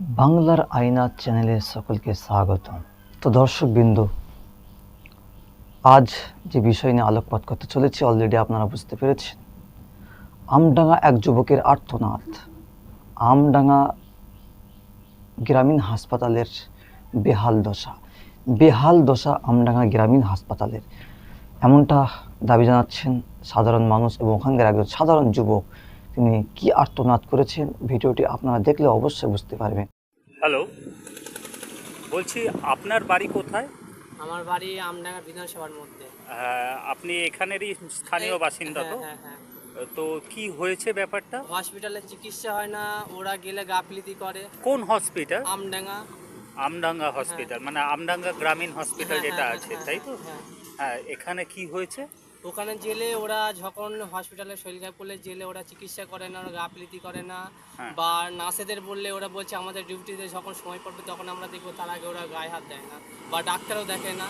বাংলার আয়না চ্যানেলে সকলকে স্বাগতম। তো দর্শকবৃন্দ, আজ যে বিষয় নিয়ে আলোকপাত করতে চলেছি অলরেডি আপনারা বুঝতে পেরেছেন। আমডাঙ্গা এক যুবকের আর্তনাদ। আমডাঙ্গা গ্রামীণ হাসপাতালের বেহাল দশা। বেহাল দশা আমডাঙ্গা গ্রামীণ হাসপাতালের। এমনটা দাবি জানাচ্ছেন সাধারণ মানুষ এবং ওখানকার একজন সাধারণ যুবক তিনি কি আর্তনাদ করেছেন? ভিডিওটি আপনারা দেখলে অবশ্যই বুঝতে পারবেন। হ্যালো বলছি আপনার বাড়ি কোথায়? আমার বাড়ি আমডাঙ্গা বিধানসভার মধ্যে। আহ, আপনি এখানেরই স্থানীয় বাসিন্দা তো? হ্যাঁ, হ্যাঁ, হ্যাঁ। তো কি হয়েছে ব্যাপারটা? হসপিটালে চিকিৎসা হয় না ওরা গেলে গাফিলিতি করে। কোন হসপিটাল? আমডাঙ্গা। আমডাঙ্গা হসপিটাল মানে আমডাঙ্গা গ্রামীণ হসপিটাল হ্যাঁ, যেটা হ্যাঁ, আছে হ্যাঁ, তাই তো? হ্যাঁ। হ্যাঁ এখানে কি হয়েছে? ওখানে জেলে ওরা যখন হসপিটালে শরীর খারাপ করলে জেলে ওরা চিকিৎসা করে না ওরা গাফিলিতি করে না। হ্যাঁ। বা নার্সেদের বললে ওরা বলছে আমাদের ডিউটিতে যখন সময় পড়বে তখন আমরা দেখব তার আগে ওরা গায়ে হাত দেয় না বা ডাক্তারও দেখে না।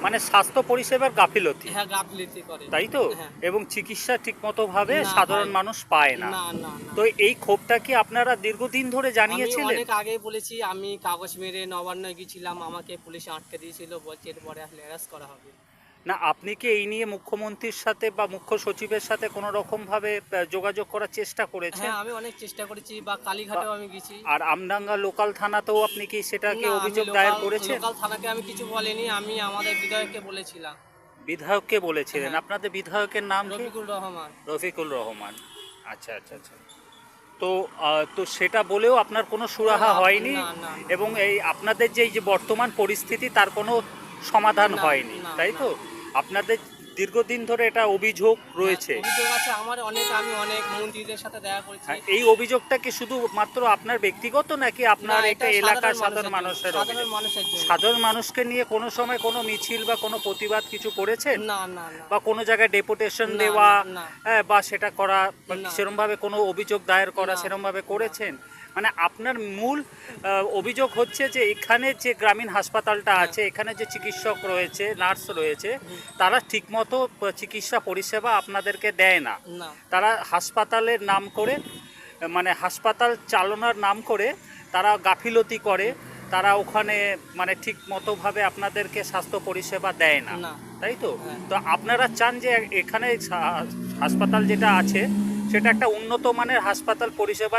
মানে স্বাস্থ্য পরিষেবার গাফিলতি। হ্যাঁ গাফিলিতি করে। তাই তো? হ্যাঁ। এবং চিকিৎসা ঠিকমতো ভাবে সাধারণ মানুষ পায় না। না না না। তো এই ক্ষোভটা কি আপনারা দীর্ঘদিন ধরে জানিয়েছিলেন? অনেক আগেই বলেছি আমি কাগজ মেরে নবান্ন গিয়েছিলাম আমাকে পুলিশে আটকে দিয়েছিল বলছে এরপরে আসলে অ্যারেস্ট করা হবে। না আপনি কি এই নিয়ে মুখ্যমন্ত্রীর সাথে বা মুখ্য সচিবের সাথে কোনো রকম ভাবে যোগাযোগ করার চেষ্টা করেছেন? হ্যাঁ আমি অনেক চেষ্টা করেছি বা কালীঘাটেও আমি গেছি। আর আমডাঙ্গা লোকাল থানাতেও আপনি কি সেটাকে অভিযোগ দায়ের করেছেন? লোকাল থানাকে আমি কিছু বলিনি আমি আমাদের বিধায়ককে বলেছিলাম। বিধায়ককে বলেছিলেন। হ্যাঁ। আপনাদের বিধায়কের নাম রফিকুল রহমান। রফিকুল রহমান। আচ্ছা আচ্ছা আচ্ছা। তো তো সেটা বলেও আপনার কোনো সুরাহা হয়নি। এবং এই আপনাদের যে এই যে বর্তমান পরিস্থিতি তার কোনো সমাধান হয়নি। তাই। তো? আপনাদের দীর্ঘদিন ধরে এটা অভিযোগ রয়েছে। হ্যাঁ, অভিযোগ আছে আমার অনেক আমি অনেক মন্ত্রীদের সাথে দেখা করেছি। হ্যাঁ, এই অভিযোগটা কি শুধু মাত্র আপনার ব্যক্তিগত নাকি আপনার এটা এলাকার সাধারণ মানুষের সাধারণ মানুষের সাধারণ মানুষকে নিয়ে কোনো সময় কোনো মিছিল বা কোনো প্রতিবাদ কিছু করেছেন? না না বা কোনো জায়গায় ডেপুটেশন দেওয়া। হ্যাঁ, বা সেটা করা না। সেরকম ভাবে কোনো অভিযোগ দায়ের করা না। সেরকম ভাবে করেছেন? মানে আপনার মূল অভিযোগ হচ্ছে যে এখানে যে গ্রামীণ হাসপাতালটা। আছে এখানে যে চিকিৎসক রয়েছে নার্স রয়েছে তারা ঠিকমতো চিকিৎসা পরিষেবা আপনাদেরকে দেয় না তারা হাসপাতালের নাম করে মানে হাসপাতাল চালনার নাম করে তারা গাফিলতি করে তারা ওখানে মানে ঠিক মতোভাবে আপনাদেরকে স্বাস্থ্য পরিষেবা দেয় না না তাই তো হ্যাঁ। তো আপনারা চান যে এখানে হাসপাতাল যেটা আছে সেটা একটা উন্নত মানের হাসপাতাল পরিষেবা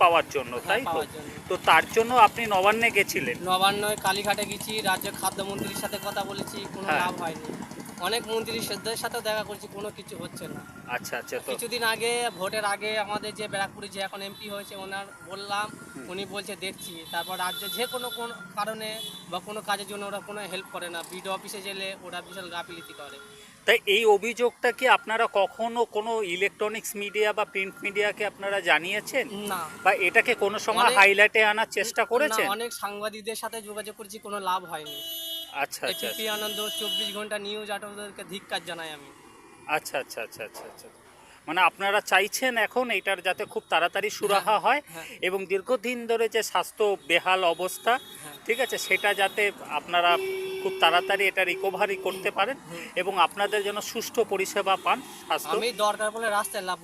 পাওয়ার জন্য হ্যাঁ, তাই তো? তো তার জন্য আপনি নবান্নে গেছিলেন? নবান্নয় কালীঘাটে গেছি রাজ্য খাদ্যমন্ত্রীর সাথে কথা বলেছি কোনো হ্যাঁ। লাভ হয়নি। অনেক মন্ত্রী সাথে সাথে দেখা করেছি কোনো কিছু হচ্ছে না। আচ্ছা আচ্ছা কিছুদিন আগে ভোটের আগে আমাদের যে ব্যারাকপুরে যে এখন এমপি হয়েছে ওনার বললাম উনি বলছে দেখছি তারপর রাজ্যে যে কোনো কোন কারণে বা কোনো কাজের জন্য ওরা কোনো হেল্প করে না বিডিও অফিসে গেলে ওরা বিশাল গাফিলিতি করে। তাই এই অভিযোগটা কি আপনারা কখনো কোনো ইলেকট্রনিক্স মিডিয়া বা প্রিন্ট মিডিয়াকে আপনারা জানিয়েছেন? না। বা এটাকে কোনো সময় হাইলাইটে আনার চেষ্টা করেছেন? অনেক সাংবাদিকদের সাথে যোগাযোগ করেছি কোনো লাভ হয়নি। আচ্ছা আচ্ছা আনন্দ চব্বিশ ঘণ্টা নিউজ আটকদেরকে ধিক্কার জানাই আমি আচ্ছা আচ্ছা আচ্ছা আচ্ছা আচ্ছা মানে আপনারা চাইছেন এখন এটার যাতে খুব তাড়াতাড়ি সুরাহা হয় হ্যাঁ। এবং দীর্ঘদিন ধরে যে স্বাস্থ্য বেহাল অবস্থা হ্যাঁ। ঠিক আছে সেটা যাতে আপনারা খুব তাড়াতাড়ি এটা রিকভারি করতে পারেন এবং আপনাদের যেন সুষ্ঠু পরিষেবা পান স্বাস্থ্য। আমি দরকার বলে রাস্তায় লাভ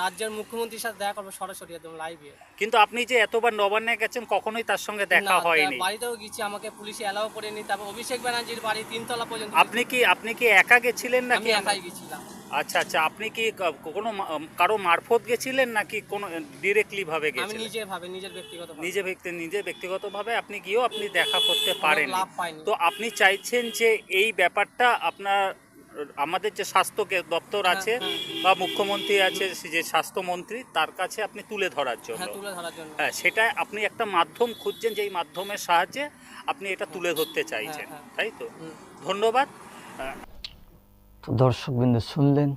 রাজ্যের মুখ্যমন্ত্রীর সাথে দেখা করব সরাসরি একদম লাইভে কিন্তু আপনি যে এতবার নবান্নে গেছেন কখনোই তার সঙ্গে দেখা হয়নি। বাড়িতেও গেছি আমাকে পুলিশে অ্যালাউ করেনি। তারপর অভিষেক ব্যানার্জির বাড়ি তিনতলা পর্যন্ত আপনি কি আপনি কি একা গেছিলেন আমি নাকি একাই গেছিলাম। আচ্ছা আচ্ছা আপনি কি কোনো কারও মারফত গেছিলেন নাকি কোনো ডিরেক্টলি ভাবে আমি গেছিলেন? ভাবে নিজের ব্যক্তিগত নিজে ব্যক্তি নিজে ব্যক্তিগতভাবে আপনি গিয়েও আপনি দেখা করতে পারেন তো আপনি চাইছেন যে এই ব্যাপারটা আপনার আমাদের যে স্বাস্থ্য দপ্তর হ্যাঁ, আছে হ্যাঁ। বা মুখ্যমন্ত্রী আছে যে স্বাস্থ্যমন্ত্রী তার কাছে আপনি তুলে ধরার জন্য। হ্যাঁ হ্যাঁ সেটা আপনি একটা মাধ্যম খুঁজছেন যেই মাধ্যমের সাহায্যে আপনি এটা তুলে ধরতে চাইছেন হ্যাঁ, তাই তো? ধন্যবাদ। দর্শকবৃন্দ শুনলেন,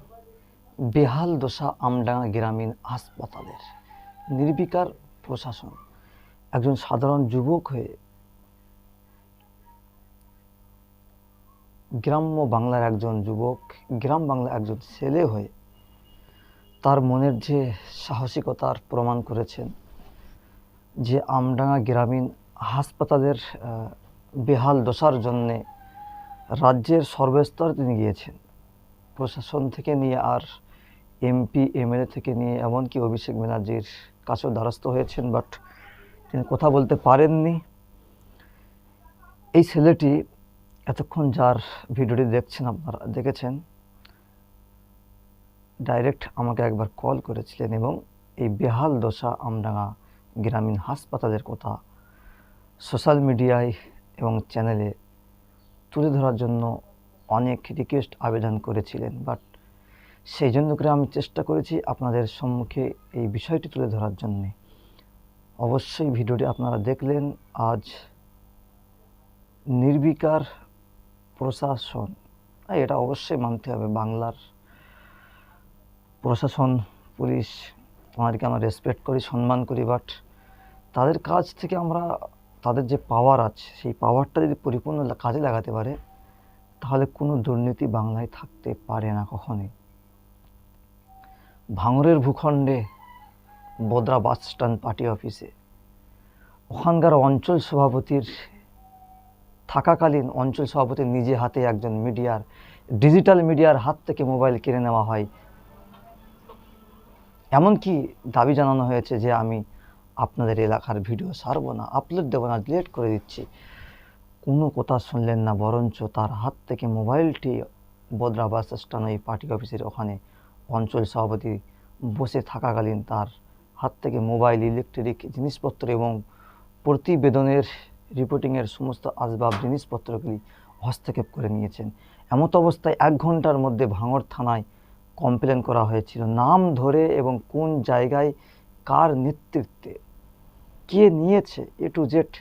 বেহাল দশা আমডাঙ্গা গ্রামীণ হাসপাতালের নির্বিকার প্রশাসন। একজন সাধারণ যুবক হয়ে গ্রাম্য বাংলার একজন যুবক, গ্রাম বাংলার একজন ছেলে হয়ে তার মনের যে সাহসিকতার প্রমাণ করেছেন, যে আমডাঙ্গা গ্রামীণ হাসপাতালের বেহাল দশার জন্যে রাজ্যের সর্বস্তরে তিনি গিয়েছেন। প্রশাসন থেকে নিয়ে আর এমপি, এমএলএ থেকে নিয়ে এমনকি অভিষেক ব্যানার্জির কাছেও দ্বারস্থ হয়েছেন, বাট তিনি কথা বলতে পারেননি। এই ছেলেটি এতক্ষণ যার ভিডিওটি দেখছেন, আপনারা দেখেছেন, ডাইরেক্ট আমাকে একবার কল করেছিলেন এবং এই বেহাল দশা আমডাঙ্গা গ্রামীণ হাসপাতালের কথা সোশ্যাল মিডিয়ায় এবং চ্যানেলে তুলে ধরার জন্য অনেক রিকোয়েস্ট আবেদন করেছিলেন বাট সেই জন্য করে আমি চেষ্টা করেছি আপনাদের সম্মুখে এই বিষয়টি তুলে ধরার জন্যে। অবশ্যই ভিডিওটি আপনারা দেখলেন, আজ নির্বিকার প্রশাসন আর এটা অবশ্যই মানতে হবে, বাংলার প্রশাসন, পুলিশ আমাদেরকে আমরা রেসপেক্ট করি, সম্মান করি বাট তাদের কাজ থেকে আমরা, তাদের যে পাওয়ার আছে, সেই পাওয়ারটা যদি পরিপূর্ণ কাজে লাগাতে পারে তাহলে কোনো দুর্নীতি বাংলায় থাকতে পারে না কখনই। ভাঙরের ভূখণ্ডে বোদরা বাস স্ট্যান্ড পার্টি অফিসে। ওখানকার অঞ্চল সভাপতির থাকাকালীন অঞ্চল সভাপতি নিজে হাতে একজন মিডিয়ার, ডিজিটাল মিডিয়ার হাত থেকে মোবাইল কিনে নেওয়া হয়। এমনকি দাবি জানানো হয়েছে যে, আমি আপনাদের এলাকার ভিডিও সারবো না, আপলোড দেবো না, ডিলিট করে দিচ্ছি। কোনো কথা শুনলেন না, বরঞ্চ তার হাত থেকে মোবাইলটি বদরা বাস স্ট্যান্ড ওই পার্টি অফিসের ওখানে অঞ্চল সভাপতি বসে থাকাকালীন তার হাত থেকে মোবাইল, ইলেকট্রিক জিনিসপত্র এবং প্রতিবেদনের রিপোর্টিংয়ের সমস্ত আসবাব জিনিসপত্রগুলি হস্তক্ষেপ করে নিয়েছেন। এমত অবস্থায় এক ঘণ্টার মধ্যে ভাঙড় থানায় কমপ্লেন করা হয়েছিল। নাম ধরে এবং কোন জায়গায় কার নেতৃত্বে, কে নিয়েছে এ টু জেড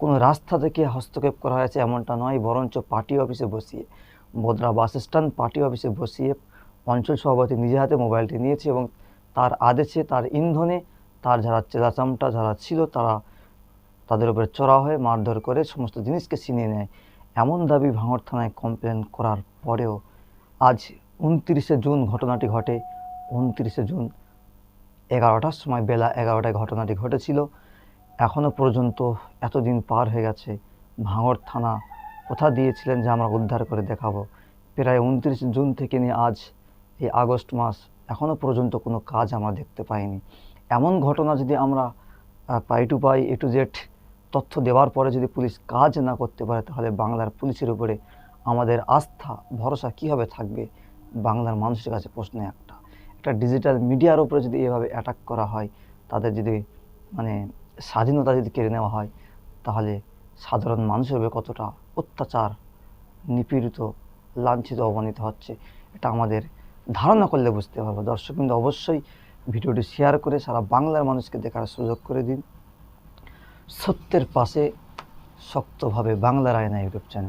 কোনো রাস্তা থেকে হস্তক্ষেপ করা হয়েছে এমনটা নয়, বরঞ্চ পার্টি অফিসে বসিয়ে, বদরা বাস স্ট্যান্ড পার্টি অফিসে বসিয়ে অঞ্চল সভাপতি নিজে হাতে মোবাইলটি নিয়েছে এবং তার আদেশে, তার ইন্ধনে, তার যারা চেলাচামটা যারা ছিল, তারা তাদের উপরে চড়া হয়ে মারধর করে সমস্ত জিনিসকে ছিনিয়ে নেয়। এমন দাবি ভাঙড় থানায় কমপ্লেন করার পরেও আজ উনত্রিশে জুন ঘটনাটি ঘটে। উনত্রিশে জুন এগারোটার সময়, বেলা এগারোটায় ঘটনাটি ঘটেছিল। এখনও পর্যন্ত এতদিন পার হয়ে গেছে। ভাঙড় থানা কথা দিয়েছিলেন যে আমরা উদ্ধার করে দেখাবো? প্রায় উনত্রিশ জুন থেকে নিয়ে আজ এই আগস্ট মাস এখনও পর্যন্ত কোনো কাজ আমরা দেখতে পাইনি। এমন ঘটনা যদি আমরা পাই টু পাই, এ টু জেড তথ্য দেওয়ার পরে যদি পুলিশ কাজ না করতে পারে, তাহলে বাংলার পুলিশের উপরে আমাদের আস্থা, ভরসা কীভাবে থাকবে? বাংলার মানুষের কাছে প্রশ্ন একটা। একটা ডিজিটাল মিডিয়ার উপরে যদি এভাবে অ্যাটাক করা হয়, তাদের যদি মানে স্বাধীনতা যদি কেড়ে নেওয়া হয়, তাহলে সাধারণ মানুষের উপরে কতটা অত্যাচার, নিপীড়িত, লাঞ্ছিত, অবনীত হচ্ছে, এটা আমাদের ধারণা করলে বুঝতে পারব। দর্শক কিন্তু অবশ্যই ভিডিওটি শেয়ার করে সারা বাংলার মানুষকে দেখার সুযোগ করে দিন। সত্যের পাশে শক্তভাবে বাংলার আয়না ইউটিউব চ্যানেল